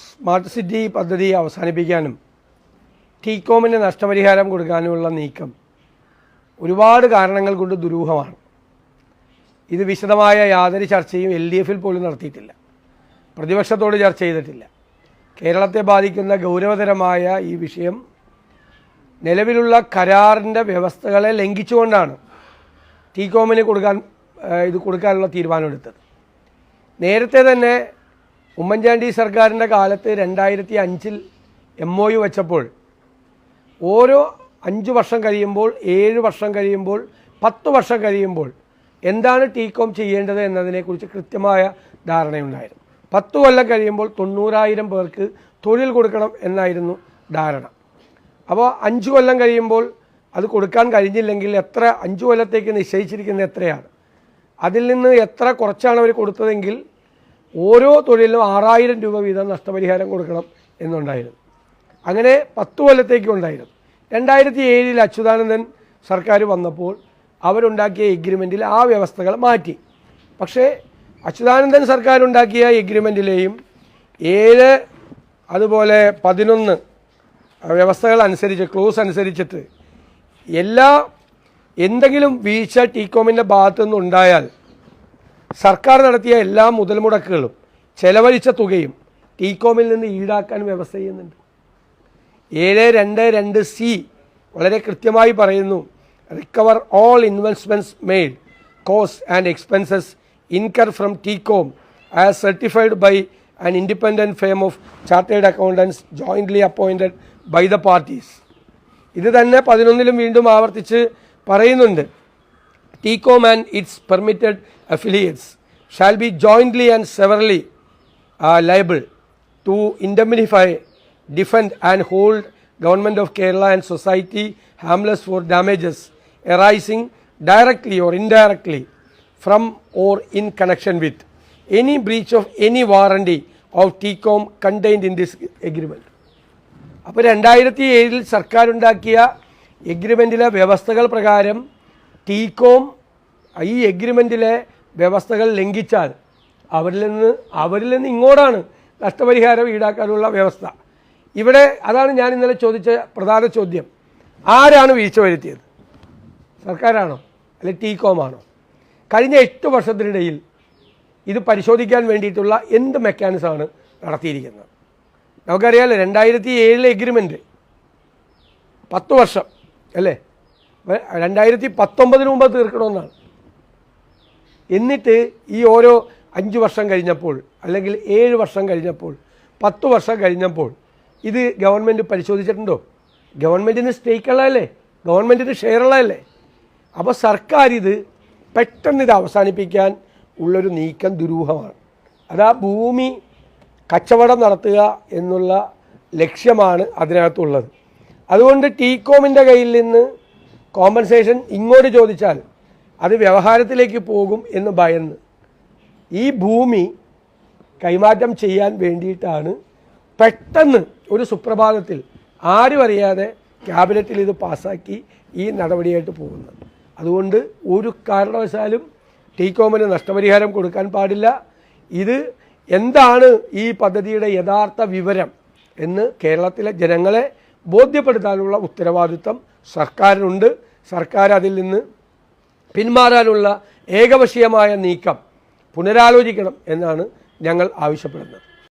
Smart city പദ്ധതി അവസാനിപ്പിക്കാനും ടീകോമിന് നഷ്ടപരിഹാരം കൊടുക്കാനുമുള്ള നീക്കം ഒരുപാട് കാരണങ്ങൾ കൊണ്ട് ദുരൂഹമാണ്. ഇത് വിശദമായ യാതൊരു ചർച്ചയും എൽ ഡി എഫിൽ പോലും നടത്തിയിട്ടില്ല. പ്രതിപക്ഷത്തോട് ചർച്ച ചെയ്തിട്ടില്ല. കേരളത്തെ ബാധിക്കുന്ന ഗൗരവതരമായ ഈ വിഷയം നിലവിലുള്ള കരാറിന്റെ വ്യവസ്ഥകളെ ലംഘിച്ചുകൊണ്ടാണ് ടീകോമിന് കൊടുക്കാൻ ഇത് കൊടുക്കാനുള്ള തീരുമാനമെടുത്തത്. നേരത്തെ തന്നെ ഉമ്മൻചാണ്ടി സർക്കാരിന്റെ കാലത്ത് രണ്ടായിരത്തി അഞ്ചിൽ എം ഒ യു വെച്ചപ്പോൾ ഓരോ അഞ്ച് വർഷം കഴിയുമ്പോൾ ഏഴ് വർഷം കഴിയുമ്പോൾ പത്ത് വർഷം കഴിയുമ്പോൾ എന്താണ് ടീകോം ചെയ്യേണ്ടത് എന്നതിനെക്കുറിച്ച് കൃത്യമായ ധാരണയുണ്ടായിരുന്നു. പത്ത് കൊല്ലം കഴിയുമ്പോൾ തൊണ്ണൂറായിരം പേർക്ക് തൊഴിൽ കൊടുക്കണം എന്നായിരുന്നു ധാരണ. അപ്പോൾ അഞ്ച് കൊല്ലം കഴിയുമ്പോൾ അത് കൊടുക്കാൻ കഴിഞ്ഞില്ലെങ്കിൽ എത്ര അഞ്ച് കൊല്ലത്തേക്ക് നിശ്ചയിച്ചിരിക്കുന്നത് എത്രയാണ്? അതിൽ നിന്ന് എത്ര കുറച്ചാണ് അവർ കൊടുത്തതെങ്കിൽ ഓരോ തൊഴിലിനും ആറായിരം രൂപ വീതം നഷ്ടപരിഹാരം കൊടുക്കണം എന്നുണ്ടായിരുന്നു. അങ്ങനെ പത്ത് കൊല്ലത്തേക്കും ഉണ്ടായിരുന്നു. രണ്ടായിരത്തി ഏഴിൽ അച്യുതാനന്ദൻ സർക്കാർ വന്നപ്പോൾ അവരുണ്ടാക്കിയ എഗ്രിമെന്റിൽ ആ വ്യവസ്ഥകൾ മാറ്റി. പക്ഷേ അച്യുതാനന്ദൻ സർക്കാർ ഉണ്ടാക്കിയ എഗ്രിമെന്റിലെയും ഏഴ് അതുപോലെ പതിനൊന്ന് വ്യവസ്ഥകൾ അനുസരിച്ച് ക്ലോസ് അനുസരിച്ചിട്ട് എല്ലാ എന്തെങ്കിലും വീഴ്ച ടീകോമിന്റെ ഭാഗത്തു നിന്നുണ്ടായാൽ സർക്കാർ നടത്തിയ എല്ലാ മുതൽ മുടക്കുകളും ചെലവഴിച്ച തുകയും ടീകോമിൽ നിന്ന് ഈടാക്കാൻ വ്യവസ്ഥ ചെയ്യുന്നുണ്ട്. ഏഴ് രണ്ട് രണ്ട് സി വളരെ കൃത്യമായി പറയുന്നു recover all investments made cost and expenses incur from TECOM as certified by an independent firm of chartered accountants jointly appointed by the parties ഇത് തന്നെ പതിനൊന്നിലും വീണ്ടും ആവർത്തിച്ച് പറയുന്നുണ്ട്. TCOM and its permitted affiliates shall be jointly and severally uh, liable to indemnify, defend and hold government of Kerala and society harmless for damages arising directly or indirectly from or in connection with any breach of any warranty of TCOM contained in this agreement. അപ്പോൾ രണ്ടായിരത്തി ഏഴിൽ സർക്കാരുണ്ടാക്കിയ എഗ്രിമെന്റിലെ വ്യവസ്ഥകൾ പ്രകാരം TECOM ഈ എഗ്രിമെന്റിലെ വ്യവസ്ഥകൾ ലംഘിച്ചാൽ അവരിൽ നിന്ന് അവരിൽ നിന്ന് ഇങ്ങോട്ടാണ് നഷ്ടപരിഹാരം ഈടാക്കാനുള്ള വ്യവസ്ഥ. ഇവിടെ അതാണ് ഞാൻ ഇന്നലെ ചോദിച്ച പ്രധാന ചോദ്യം. ആരാണ് വീഴ്ച വരുത്തിയത്? സർക്കാരാണോ? അല്ലെ ടീകോമാണോ? കഴിഞ്ഞ എട്ട് വർഷത്തിനിടയിൽ ഇത് പരിശോധിക്കാൻ വേണ്ടിയിട്ടുള്ള എന്ത് മെക്കാനിസമാണ് നടത്തിയിരിക്കുന്നത്? നമുക്കറിയാലോ രണ്ടായിരത്തി ഏഴിലെ എഗ്രിമെന്റ് പത്ത് വർഷം അല്ലേ? രണ്ടായിരത്തി പത്തൊമ്പതിന് മുമ്പ് തീർക്കണമെന്നാണ്. എന്നിട്ട് ഈ ഓരോ അഞ്ച് വർഷം കഴിഞ്ഞപ്പോൾ അല്ലെങ്കിൽ ഏഴ് വർഷം കഴിഞ്ഞപ്പോൾ പത്ത് വർഷം കഴിഞ്ഞപ്പോൾ ഇത് ഗവൺമെന്റ് പരിശോധിച്ചിട്ടുണ്ടോ? ഗവൺമെന്റിന് സ്റ്റേക്ക് ഉള്ളതല്ലേ? ഗവൺമെന്റിന് ഷെയർ ഉള്ളതല്ലേ? അപ്പോൾ സർക്കാർ ഇത് പെട്ടെന്ന് ഇത് അവസാനിപ്പിക്കാൻ ഉള്ളൊരു നീക്കം ദുരൂഹമാണ്. അതാ ഭൂമി കച്ചവടം നടത്തുക എന്നുള്ള ലക്ഷ്യമാണ് അതിനകത്തുള്ളത്. അതുകൊണ്ട് ടീകോമിന്റെ കയ്യിൽ നിന്ന് കോമ്പൻസേഷൻ ഇങ്ങോട്ട് ചോദിച്ചാൽ അത് വ്യവഹാരത്തിലേക്ക് പോകും എന്ന് ഭയന്ന്. ഈ ഭൂമി കൈമാറ്റം ചെയ്യാൻ വേണ്ടിയിട്ടാണ് പെട്ടെന്ന് ഒരു സുപ്രഭാതത്തിൽ ആരും അറിയാതെ ക്യാബിനറ്റിൽ ഇത് പാസ്സാക്കി ഈ നടപടിയായിട്ട് പോകുന്നത്. അതുകൊണ്ട് ഒരു കാരണവശാലും ടീകോമിന് നഷ്ടപരിഹാരം കൊടുക്കാൻ പാടില്ല. ഇത് എന്താണ് ഈ പദ്ധതിയുടെ യഥാർത്ഥ വിവരം എന്ന് കേരളത്തിലെ ജനങ്ങളെ ബോധ്യപ്പെടുത്താനുള്ള ഉത്തരവാദിത്വം സർക്കാരിനുണ്ട്. സർക്കാർ അതിൽ നിന്ന് പിന്മാറാനുള്ള ഏകപക്ഷീയമായ നീക്കം പുനരാലോചിക്കണം എന്നാണ് ഞങ്ങൾ ആവശ്യപ്പെടുന്നത്.